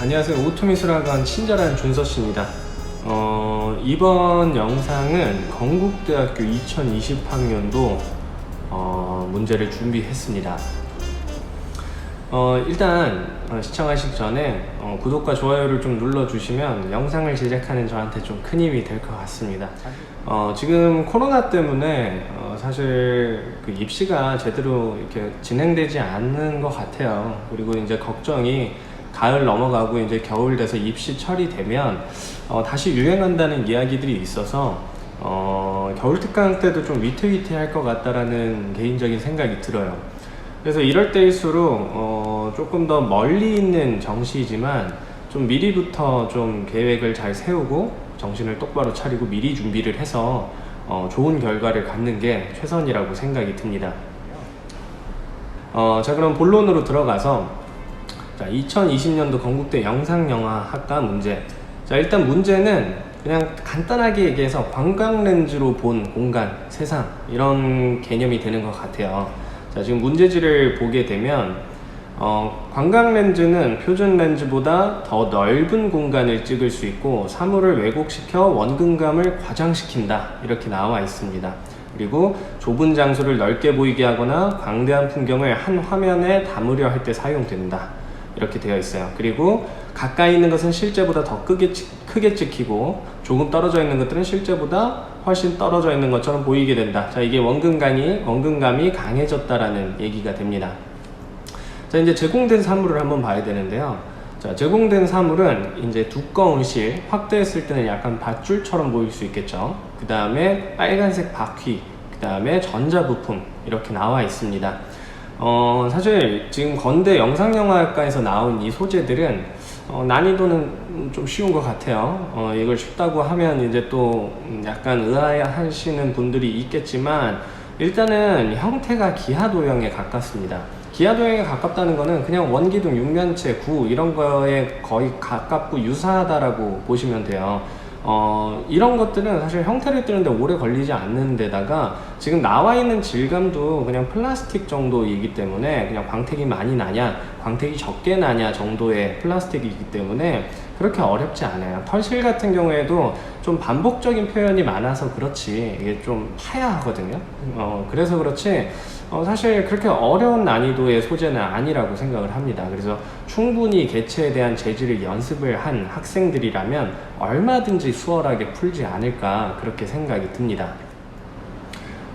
안녕하세요. 오토미술학원 친절한 준서 씨입니다. 어, 이번 영상은 건국대학교 2020학년도 어, 문제를 준비했습니다. 어, 일단 어, 시청하시기 전에 어, 구독과 좋아요를 좀 눌러주시면 영상을 제작하는 저한테 좀 큰 힘이 될 것 같습니다. 어, 지금 코로나 때문에 어, 사실 그 입시가 제대로 이렇게 진행되지 않는 것 같아요. 그리고 이제 걱정이 가을 넘어가고 이제 겨울 돼서 입시 처리되면 어, 다시 유행한다는 이야기들이 있어서 어, 겨울 특강 때도 좀 위태위태할 것 같다라는 개인적인 생각이 들어요. 그래서 이럴 때일수록 어, 조금 더 멀리 있는 정시이지만 좀 미리부터 좀 계획을 잘 세우고 정신을 똑바로 차리고 미리 준비를 해서 어, 좋은 결과를 갖는 게 최선이라고 생각이 듭니다. 어, 자 그럼 본론으로 들어가서 자 2020년도 건국대 영상영화학과 문제. 자 일단 문제는 그냥 간단하게 얘기해서 관광 렌즈로 본 공간, 세상 이런 개념이 되는 것 같아요. 자 지금 문제지를 보게 되면 어, 관광 렌즈는 표준 렌즈보다 더 넓은 공간을 찍을 수 있고 사물을 왜곡시켜 원근감을 과장시킨다 이렇게 나와 있습니다. 그리고 좁은 장소를 넓게 보이게 하거나 광대한 풍경을 한 화면에 담으려 할 때 사용된다. 이렇게 되어 있어요. 그리고 가까이 있는 것은 실제보다 더 크게, 찍- 크게 찍히고 조금 떨어져 있는 것들은 실제보다 훨씬 떨어져 있는 것처럼 보이게 된다. 자, 이게 원근감이, 원근감이 강해졌다라는 얘기가 됩니다. 자, 이제 제공된 사물을 한번 봐야 되는데요. 자, 제공된 사물은 이제 두꺼운 실, 확대했을 때는 약간 밧줄처럼 보일 수 있겠죠. 그 다음에 빨간색 바퀴, 그 다음에 전자부품, 이렇게 나와 있습니다. 어, 사실 지금 건대 영상영화학과에서 나온 이 소재들은 어, 난이도는 좀 쉬운 것 같아요. 어, 이걸 쉽다고 하면 이제 또 음, 약간 의아해하시는 분들이 있겠지만 일단은 형태가 기하도형에 가깝습니다. 기하도형에 가깝다는 거는 그냥 원기둥, 육면체, 구 이런 거에 거의 가깝고 유사하다라고 보시면 돼요. 어, 이런 것들은 사실 형태를 뜨는데 오래 걸리지 않는 데다가 지금 나와 있는 질감도 그냥 플라스틱 정도이기 때문에 그냥 광택이 많이 나냐, 광택이 적게 나냐 정도의 플라스틱이기 때문에 그렇게 어렵지 않아요. 털실 같은 경우에도 좀 반복적인 표현이 많아서 그렇지 이게 좀 파야 하거든요. 어, 그래서 그렇지 어, 사실 그렇게 어려운 난이도의 소재는 아니라고 생각을 합니다. 그래서 충분히 개체에 대한 재질을 연습을 한 학생들이라면 얼마든지 수월하게 풀지 않을까 그렇게 생각이 듭니다.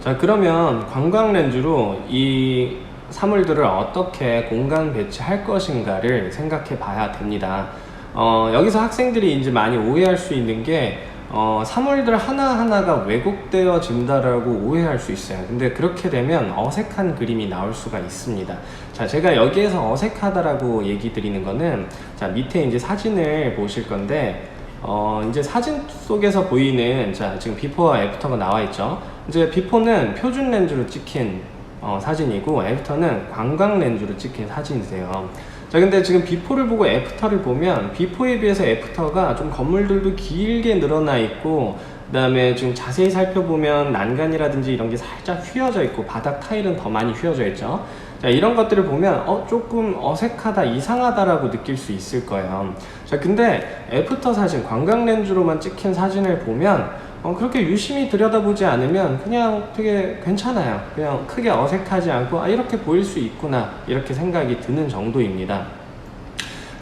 자, 그러면 관광 렌즈로 이 사물들을 어떻게 공간 배치할 것인가를 생각해 봐야 됩니다. 어, 여기서 학생들이 이제 많이 오해할 수 있는 게 어, 사물들 하나하나가 왜곡되어진다라고 오해할 수 있어요. 근데 그렇게 되면 어색한 그림이 나올 수가 있습니다. 자, 제가 여기에서 어색하다라고 얘기 드리는 거는 자, 밑에 이제 사진을 보실 건데 어, 이제 사진 속에서 보이는 자, 지금 비포와 애프터가 나와 있죠. 이제 비포는 표준 렌즈로 찍힌 어, 사진이고 애프터는 관광 렌즈로 찍힌 사진이세요. 자, 근데 지금 비포를 보고 애프터를 보면 비포에 비해서 애프터가 좀 건물들도 길게 늘어나 있고 그 다음에 지금 자세히 살펴보면 난간이라든지 이런 게 살짝 휘어져 있고 바닥 타일은 더 많이 휘어져 있죠. 자, 이런 것들을 보면 어 조금 어색하다, 이상하다라고 느낄 수 있을 거예요. 자, 근데 애프터 사진, 관광 렌즈로만 찍힌 사진을 보면 어, 그렇게 유심히 들여다보지 않으면 그냥 되게 괜찮아요. 그냥 크게 어색하지 않고 아 이렇게 보일 수 있구나 이렇게 생각이 드는 정도입니다.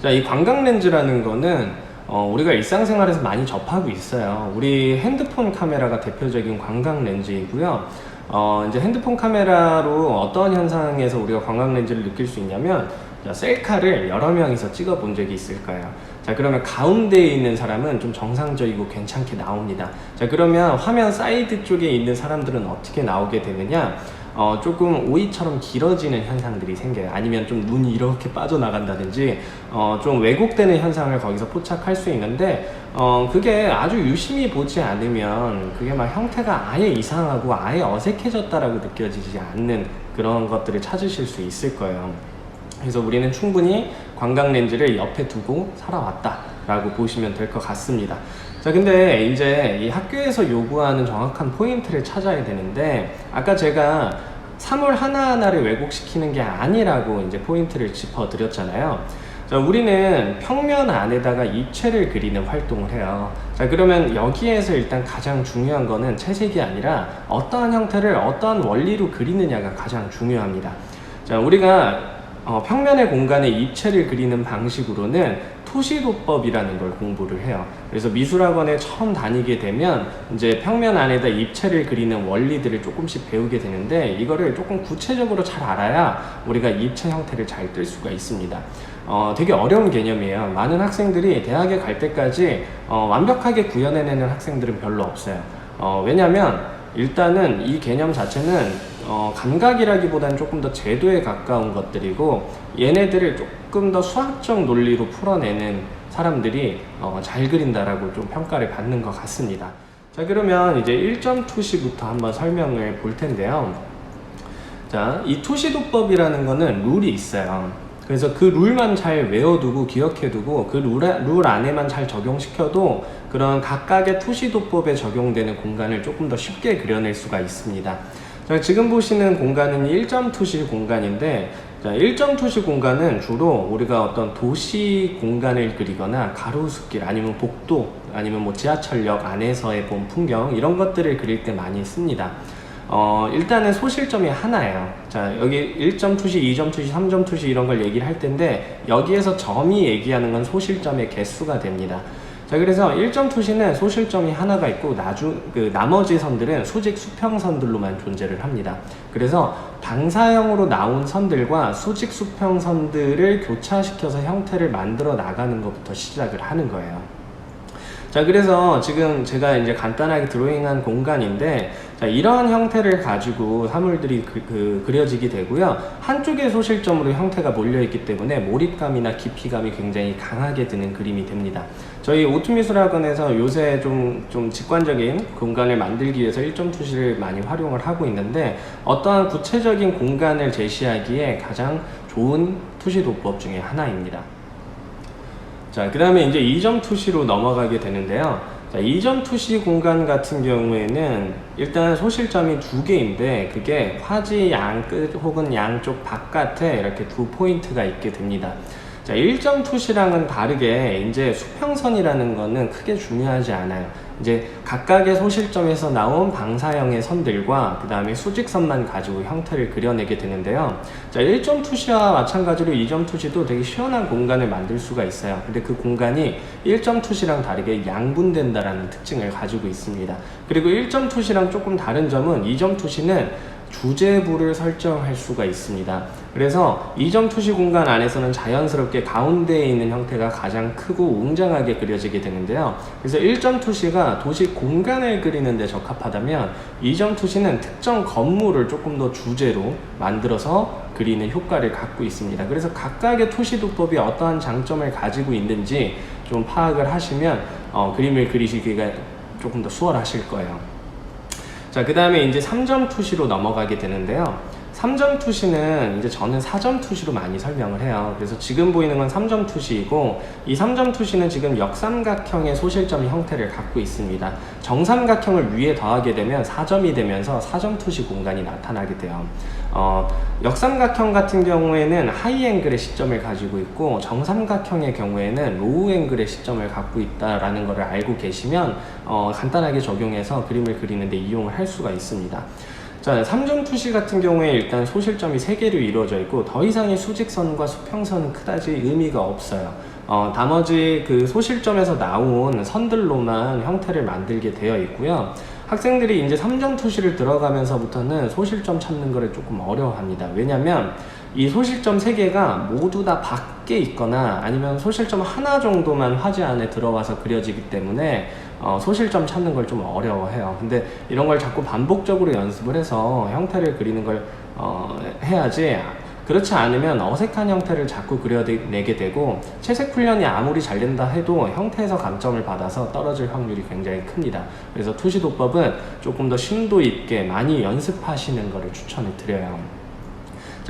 자, 이 관광 렌즈라는 거는 어, 우리가 일상생활에서 많이 접하고 있어요. 우리 핸드폰 카메라가 대표적인 관광 렌즈이고요. 어, 이제 핸드폰 카메라로 어떤 현상에서 우리가 관광 렌즈를 느낄 수 있냐면 자, 셀카를 여러 명이서 찍어 본 적이 있을 거예요. 자, 그러면 가운데에 있는 사람은 좀 정상적이고 괜찮게 나옵니다. 자, 그러면 화면 사이드 쪽에 있는 사람들은 어떻게 나오게 되느냐? 어, 조금 오이처럼 길어지는 현상들이 생겨요. 아니면 좀 눈이 이렇게 빠져나간다든지, 어, 좀 왜곡되는 현상을 거기서 포착할 수 있는데, 어, 그게 아주 유심히 보지 않으면 그게 막 형태가 아예 이상하고 아예 어색해졌다라고 느껴지지 않는 그런 것들을 찾으실 수 있을 거예요. 그래서 우리는 충분히 관광 렌즈를 옆에 두고 살아왔다라고 보시면 될 것 같습니다. 자, 근데 이제 이 학교에서 요구하는 정확한 포인트를 찾아야 되는데, 아까 제가 사물 하나하나를 왜곡시키는 게 아니라고 이제 포인트를 짚어 드렸잖아요. 자, 우리는 평면 안에다가 입체를 그리는 활동을 해요. 자, 그러면 여기에서 일단 가장 중요한 거는 채색이 아니라 어떠한 형태를 어떠한 원리로 그리느냐가 가장 중요합니다. 자, 우리가 어, 평면의 공간에 입체를 그리는 방식으로는 토시도법이라는 걸 공부를 해요. 그래서 미술학원에 처음 다니게 되면 이제 평면 안에다 입체를 그리는 원리들을 조금씩 배우게 되는데 이거를 조금 구체적으로 잘 알아야 우리가 입체 형태를 잘 뜰 수가 있습니다. 어, 되게 어려운 개념이에요. 많은 학생들이 대학에 갈 때까지 어, 완벽하게 구현해내는 학생들은 별로 없어요. 어, 왜냐면 일단은 이 개념 자체는 어, 감각이라기보다는 조금 더 제도에 가까운 것들이고 얘네들을 조금 더 수학적 논리로 풀어내는 사람들이 어, 잘 그린다라고 좀 평가를 받는 것 같습니다. 자 그러면 이제 1점 투시부터 한번 설명을 볼 텐데요. 자, 이 투시도법이라는 거는 룰이 있어요. 그래서 그 룰만 잘 외워두고 기억해두고 그 룰, 룰 안에만 잘 적용시켜도 그런 각각의 투시도법에 적용되는 공간을 조금 더 쉽게 그려낼 수가 있습니다. 자, 지금 보시는 공간은 1점 투시 공간인데 자, 1점 투시 공간은 주로 우리가 어떤 도시 공간을 그리거나 가로수길 아니면 복도 아니면 뭐 지하철역 안에서의 본 풍경 이런 것들을 그릴 때 많이 씁니다. 어, 일단은 소실점이 하나예요. 자, 여기 1점 투시, 2점 투시, 3점 투시 이런 걸 얘기를 할 텐데 여기에서 점이 얘기하는 건 소실점의 개수가 됩니다. 자, 그래서 1점 투시는 소실점이 하나가 있고 나중 그 나머지 선들은 수직 수평선들로만 존재를 합니다. 그래서 방사형으로 나온 선들과 수직 수평선들을 교차시켜서 형태를 만들어 나가는 것부터 시작을 하는 거예요. 자, 그래서 지금 제가 이제 간단하게 드로잉한 공간인데, 자, 이러한 형태를 가지고 사물들이 그, 그, 그 려지게 되고요. 한쪽의 소실점으로 형태가 몰려있기 때문에 몰입감이나 깊이감이 굉장히 강하게 드는 그림이 됩니다. 저희 오투미술학원에서 요새 좀, 좀 직관적인 공간을 만들기 위해서 1점 투시를 많이 활용을 하고 있는데, 어떠한 구체적인 공간을 제시하기에 가장 좋은 투시 도법 중에 하나입니다. 자, 그 다음에 이제 2점 투시로 넘어가게 되는데요. 자, 2점 투시 공간 같은 경우에는 일단 소실점이 두 개인데 그게 화지 양끝 혹은 양쪽 바깥에 이렇게 두 포인트가 있게 됩니다. 자, 1점 투시랑은 다르게 이제 수평선이라는 거는 크게 중요하지 않아요. 이제 각각의 소실점에서 나온 방사형의 선들과 그 다음에 수직선만 가지고 형태를 그려내게 되는데요. 자, 1점 투시와 마찬가지로 2점 투시도 되게 시원한 공간을 만들 수가 있어요. 근데 그 공간이 1점 투시랑 다르게 양분된다라는 특징을 가지고 있습니다. 그리고 1점 투시랑 조금 다른 점은 2점 투시는 주제부를 설정할 수가 있습니다. 그래서 이점 투시 공간 안에서는 자연스럽게 가운데에 있는 형태가 가장 크고 웅장하게 그려지게 되는데요. 그래서 1점 투시가 도시 공간을 그리는 데 적합하다면 2점 투시는 특정 건물을 조금 더 주제로 만들어서 그리는 효과를 갖고 있습니다. 그래서 각각의 투시도법이 어떠한 장점을 가지고 있는지 좀 파악을 하시면 어, 그림을 그리시기가 조금 더 수월하실 거예요. 자, 그 다음에 이제 3점 투시로 넘어가게 되는데요. 3점 투시는 이제 저는 4점 투시로 많이 설명을 해요. 그래서 지금 보이는 건 3점 투시이고 이 3점 투시는 지금 역삼각형의 소실점 형태를 갖고 있습니다. 정삼각형을 위에 더하게 되면 4점이 되면서 4점 투시 공간이 나타나게 돼요. 어, 역삼각형 같은 경우에는 하이 앵글의 시점을 가지고 있고 정삼각형의 경우에는 로우 앵글의 시점을 갖고 있다라는 것을 알고 계시면 어, 간단하게 적용해서 그림을 그리는데 이용을 할 수가 있습니다. 자, 3점 투시 같은 경우에 일단 소실점이 3개로 이루어져 있고 더 이상의 수직선과 수평선은 그다지 의미가 없어요. 어, 나머지 그 소실점에서 나온 선들로만 형태를 만들게 되어 있고요. 학생들이 이제 3점 투시를 들어가면서부터는 소실점 찾는 거를 조금 어려워합니다. 왜냐면 이 소실점 3개가 모두 다 밖에 있거나 아니면 소실점 하나 정도만 화지 안에 들어와서 그려지기 때문에 어, 소실점 찾는 걸 좀 어려워해요. 근데 이런 걸 자꾸 반복적으로 연습을 해서 형태를 그리는 걸 어, 해야지 그렇지 않으면 어색한 형태를 자꾸 그려내게 되고 채색 훈련이 아무리 잘 된다 해도 형태에서 감점을 받아서 떨어질 확률이 굉장히 큽니다. 그래서 투시도법은 조금 더 심도 있게 많이 연습하시는 것을 추천을 드려요.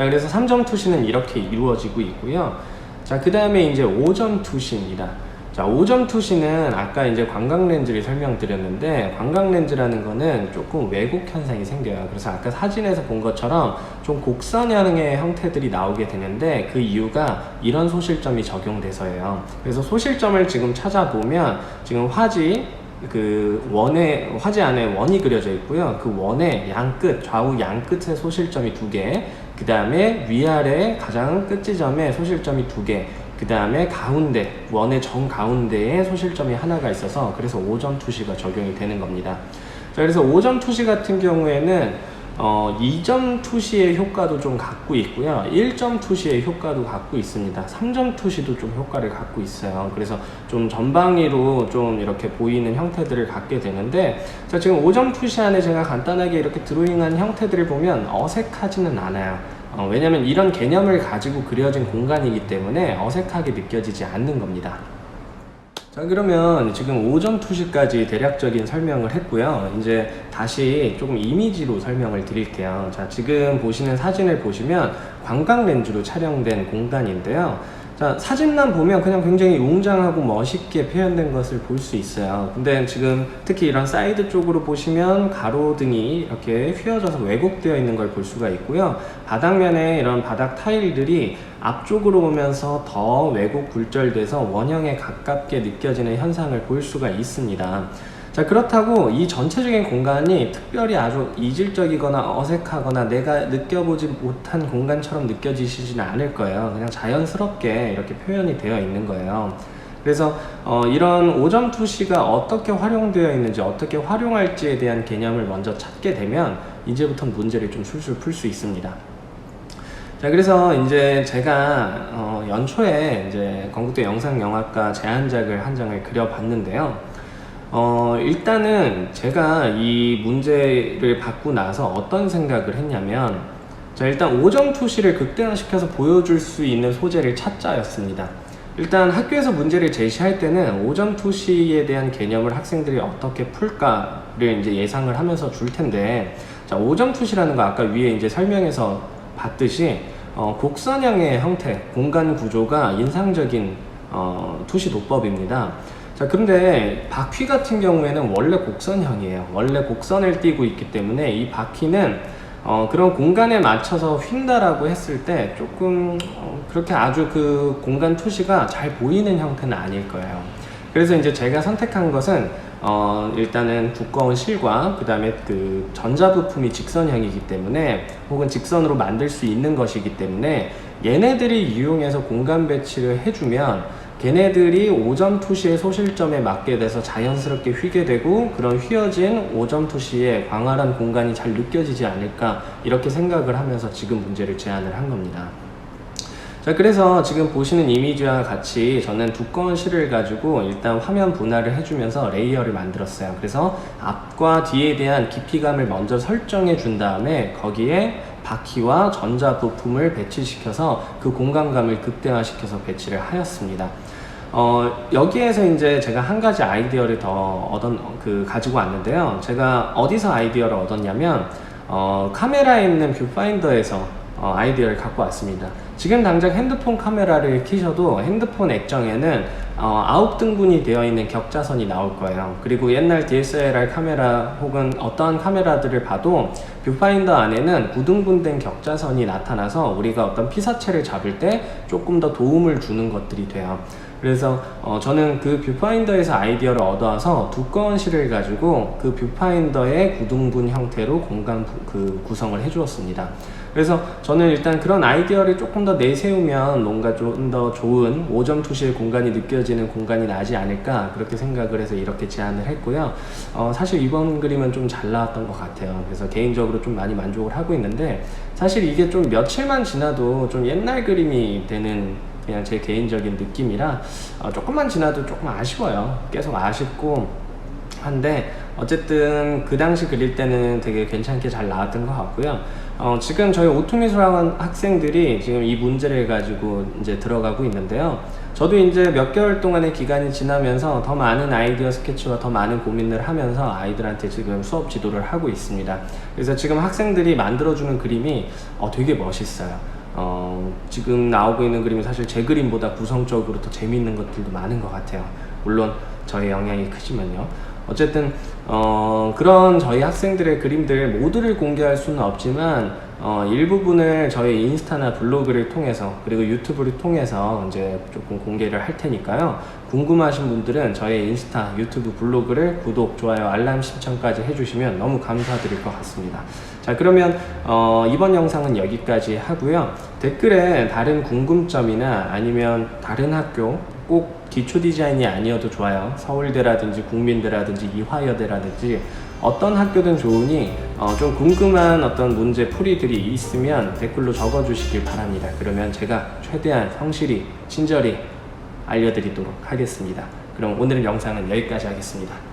자, 그래서 3점 투시는 이렇게 이루어지고 있고요. 자, 그 다음에 이제 5점 투시입니다. 자, 5점 투시는 아까 이제 관광 렌즈를 설명드렸는데 관광 렌즈라는 거는 조금 왜곡 현상이 생겨요. 그래서 아까 사진에서 본 것처럼 좀 곡선형의 형태들이 나오게 되는데 그 이유가 이런 소실점이 적용돼서예요. 그래서 소실점을 지금 찾아보면 지금 화지 그 원에 화지 안에 원이 그려져 있고요. 그 원의 양끝 좌우 양끝에 소실점이 두 개, 그 다음에 위아래 가장 끝 지점에 소실점이 두 개, 그 다음에 가운데 원의 정 가운데에 소실점이 하나가 있어서 그래서 5점 투시가 적용이 되는 겁니다. 자 그래서 5점 투시 같은 경우에는 어, 2점 투시의 효과도 좀 갖고 있고요. 1점 투시의 효과도 갖고 있습니다. 3점 투시도 좀 효과를 갖고 있어요. 그래서 좀 전방위로 좀 이렇게 보이는 형태들을 갖게 되는데, 자, 지금 5점 투시 안에 제가 간단하게 이렇게 드로잉한 형태들을 보면 어색하지는 않아요. 어, 왜냐면 이런 개념을 가지고 그려진 공간이기 때문에 어색하게 느껴지지 않는 겁니다. 자 그러면 지금 5점 투시까지 대략적인 설명을 했고요. 이제 다시 조금 이미지로 설명을 드릴게요. 자 지금 보시는 사진을 보시면 관광 렌즈로 촬영된 공간인데요 자 사진만 보면 그냥 굉장히 웅장하고 멋있게 표현된 것을 볼 수 있어요 근데 지금 특히 이런 사이드 쪽으로 보시면 가로등이 이렇게 휘어져서 왜곡되어 있는 걸 볼 수가 있고요 바닥면에 이런 바닥 타일들이 앞쪽으로 오면서 더 왜곡 굴절돼서 원형에 가깝게 느껴지는 현상을 볼 수가 있습니다. 자 그렇다고 이 전체적인 공간이 특별히 아주 이질적이거나 어색하거나 내가 느껴보지 못한 공간처럼 느껴지시지는 않을 거예요. 그냥 자연스럽게 이렇게 표현이 되어 있는 거예요. 그래서 어, 이런 5점 투시가 어떻게 활용되어 있는지 어떻게 활용할지에 대한 개념을 먼저 찾게 되면 이제부터 문제를 좀 술술 풀 수 있습니다. 자 그래서 이제 제가 어, 연초에 이제 건국대 영상영화과 제안작을 한 장을 그려봤는데요. 어, 일단은 제가 이 문제를 받고 나서 어떤 생각을 했냐면 자 일단 오정 투시를 극대화시켜서 보여줄 수 있는 소재를 찾자였습니다. 일단 학교에서 문제를 제시할 때는 오점 투시에 대한 개념을 학생들이 어떻게 풀까를 이제 예상을 하면서 줄 텐데 자 오점 투시라는 거 아까 위에 이제 설명해서 봤듯이 어, 곡선형의 형태, 공간 구조가 인상적인 어, 투시 도법입니다. 자, 그런데 바퀴 같은 경우에는 원래 곡선형이에요. 원래 곡선을 띄고 있기 때문에 이 바퀴는 어, 그런 공간에 맞춰서 휜다라고 했을 때 조금 어, 그렇게 아주 그 공간 투시가 잘 보이는 형태는 아닐 거예요. 그래서 이제 제가 선택한 것은 어, 일단은 두꺼운 실과 그 다음에 그 전자 부품이 직선형이기 때문에 혹은 직선으로 만들 수 있는 것이기 때문에 얘네들이 이용해서 공간 배치를 해주면 걔네들이 5점 투시의 소실점에 맞게 돼서 자연스럽게 휘게 되고 그런 휘어진 5점 투시의 광활한 공간이 잘 느껴지지 않을까 이렇게 생각을 하면서 지금 문제를 제안을 한 겁니다. 자 그래서 지금 보시는 이미지와 같이 저는 두꺼운 실을 가지고 일단 화면 분할을 해주면서 레이어를 만들었어요 그래서 앞과 뒤에 대한 깊이감을 먼저 설정해 준 다음에 거기에 바퀴와 전자 부품을 배치시켜서 그 공간감을 극대화시켜서 배치를 하였습니다 어, 여기에서 이제 제가 한 가지 아이디어를 더 얻은, 그, 가지고 왔는데요. 제가 어디서 아이디어를 얻었냐면, 어, 카메라에 있는 뷰파인더에서 어, 아이디어를 갖고 왔습니다. 지금 당장 핸드폰 카메라를 키셔도 핸드폰 액정에는 어, 아홉 등분이 되어 있는 격자선이 나올 거예요. 그리고 옛날 DSLR 카메라 혹은 어떠한 카메라들을 봐도 뷰파인더 안에는 9등분된 격자선이 나타나서 우리가 어떤 피사체를 잡을 때 조금 더 도움을 주는 것들이 돼요. 그래서 어, 저는 그 뷰파인더에서 아이디어를 얻어와서 두꺼운 실을 가지고 그 뷰파인더의 구등분 형태로 공간 부, 그 구성을 해주었습니다. 그래서 저는 일단 그런 아이디어를 조금 더 내세우면 뭔가 좀 더 좋은 5점 투시의 공간이 느껴지는 공간이 나지 않을까 그렇게 생각을 해서 이렇게 제안을 했고요. 어, 사실 이번 그림은 좀 잘 나왔던 것 같아요. 그래서 개인적으로 좀 많이 만족을 하고 있는데 사실 이게 좀 며칠만 지나도 좀 옛날 그림이 되는 그냥 제 개인적인 느낌이라 어, 조금만 지나도 조금 아쉬워요. 계속 아쉽고 한데 어쨌든 그 당시 그릴 때는 되게 괜찮게 잘 나왔던 것 같고요. 어, 지금 저희 오토미술학원 학생들이 지금 이 문제를 가지고 이제 들어가고 있는데요. 저도 이제 몇 개월 동안의 기간이 지나면서 더 많은 아이디어 스케치와 더 많은 고민을 하면서 아이들한테 지금 수업 지도를 하고 있습니다. 그래서 지금 학생들이 만들어주는 그림이 어, 되게 멋있어요. 어, 지금 나오고 있는 그림이 사실 제 그림보다 구성적으로 더 재미있는 것들도 많은 것 같아요. 물론 저의 영향이 크지만요. 어쨌든 어, 그런 저희 학생들의 그림들 모두를 공개할 수는 없지만 어, 일부분을 저희 인스타나 블로그를 통해서 그리고 유튜브를 통해서 이제 조금 공개를 할 테니까요. 궁금하신 분들은 저희 인스타, 유튜브, 블로그를 구독, 좋아요, 알람 신청까지 해주시면 너무 감사드릴 것 같습니다. 자 그러면 어, 이번 영상은 여기까지 하고요. 댓글에 다른 궁금점이나 아니면 다른 학교 꼭 기초 디자인이 아니어도 좋아요. 서울대라든지 국민대라든지 이화여대라든지 어떤 학교든 좋으니 어, 좀 궁금한 어떤 문제 풀이들이 있으면 댓글로 적어주시길 바랍니다. 그러면 제가 최대한 성실히 친절히 알려드리도록 하겠습니다. 그럼 오늘 영상은 여기까지 하겠습니다.